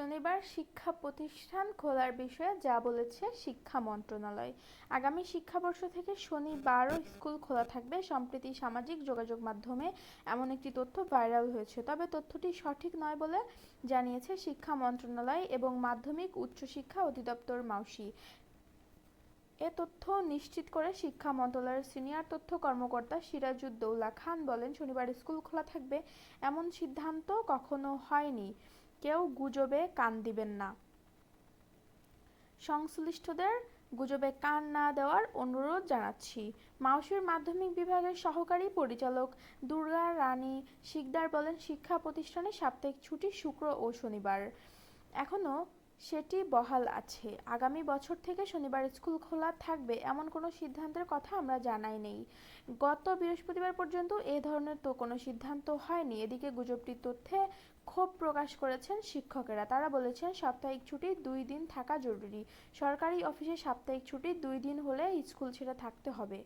শনিবার শিক্ষা প্রতিষ্ঠান খোলার বিষয়ে যা বলেছে শিক্ষা মন্ত্রণালয়। আগামী শিক্ষাবর্ষ থেকে শনিবারও স্কুল খোলা থাকবে। সম্প্রতি সামাজিক যোগাযোগ মাধ্যমে এমন একটি তথ্য ভাইরাল হয়েছে। তবে তথ্যটি সঠিক নয় বলে জানিয়েছে শিক্ষা মন্ত্রণালয় এবং মাধ্যমিক উচ্চশিক্ষা অধিদপ্তর মাউসি। এ তথ্য নিশ্চিত করে শিক্ষা মন্ত্রণালয়ের সিনিয়র তথ্য কর্মকর্তা সিরাজুদ্দৌলা খান বলেন, শনিবার স্কুল খোলা থাকবে। এমন সিদ্ধান্ত কখনো হয়নি। কেউ গুজবে কান দিবেন না। সংশ্লিষ্টদের গুজবে কান না দেওয়ার অনুরোধ জানাচ্ছি। মাউসির মাধ্যমিক বিভাগের সহকারী পরিচালক দুর্গা রানী শিকদার বলেন, শিক্ষা প্রতিষ্ঠানে সাপ্তাহিক ছুটি শুক্র ও শনিবার। এখনও সেটি বহাল আছে। আগামী বছর থেকে শনিবার স্কুল খোলা থাকবে এমন কোনো সিদ্ধান্তের কথা আমরা জানাই নেই। গত বৃহস্পতিবার পর্যন্ত এ ধরনের তো কোনো সিদ্ধান্ত হয়নি। এদিকে গুজবটির তথ্যে ক্ষোভ প্রকাশ করেছেন শিক্ষকেরা। তারা বলেছেন, সাপ্তাহিক ছুটি দুই দিন থাকা জরুরি। সরকারি অফিসে সাপ্তাহিক ছুটি দুই দিন হলে স্কুল ছেড়ে থাকতে হবে।